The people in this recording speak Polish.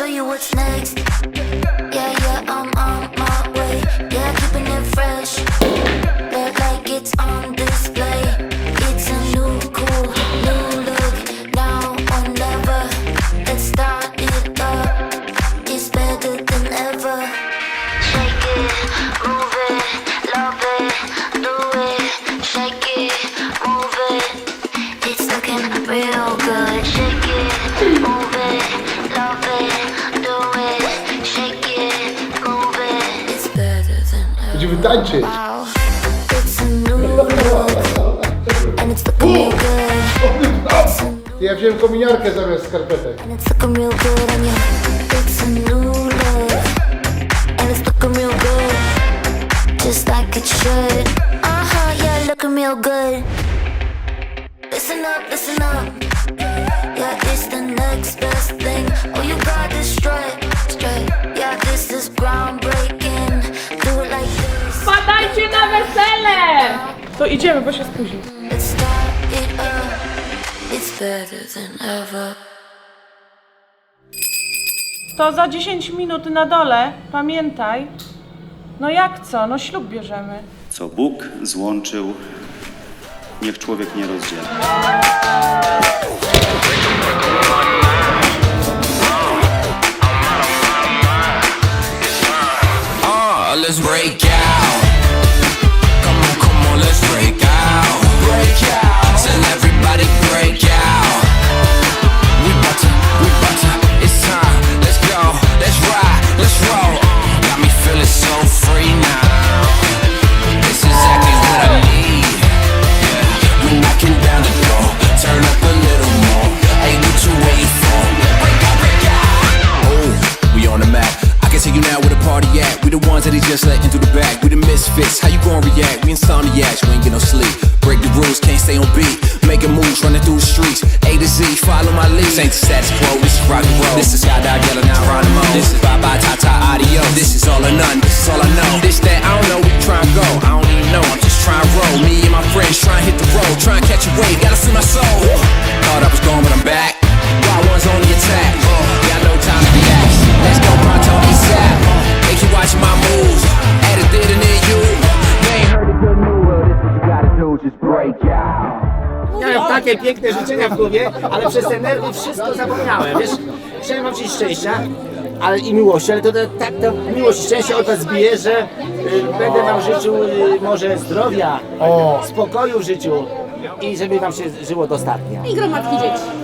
show you what's next. Yeah, new look, and it's looking real good, just like it should. Uh huh, yeah, looking real good. Listen up, listen up. Yeah, it's the next best thing. Oh, you got this straight, straight. To idziemy, bo się spóźni. Let's start it up. It's better than ever. To za 10 minut na dole, pamiętaj. No jak co? No ślub bierzemy. Co Bóg złączył, niech człowiek nie rozdziela. Uh, let's break out. He just let into the back. We the misfits. How you gonna react? We insomniacs. We ain't get no sleep. Break the rules, can't stay on beat. Making moves, running through the streets. A to Z, follow my lead. This ain't the status quo. This is rock and roll. This is Skydive Yellow, now Geronimo. This is bye bye, ta ta, audio. This is all or none. This is all I know. This takie piękne życzenia w głowie, ale przez te nerwy wszystko zapomniałem, wiesz? Chciałem wam życzyć szczęścia ale i miłości, ale to tak tak to miłość i szczęście od was bije, że y, będę wam życzył y, może zdrowia, spokoju w życiu i żeby wam się żyło dostatnio. I gromadki dzieci.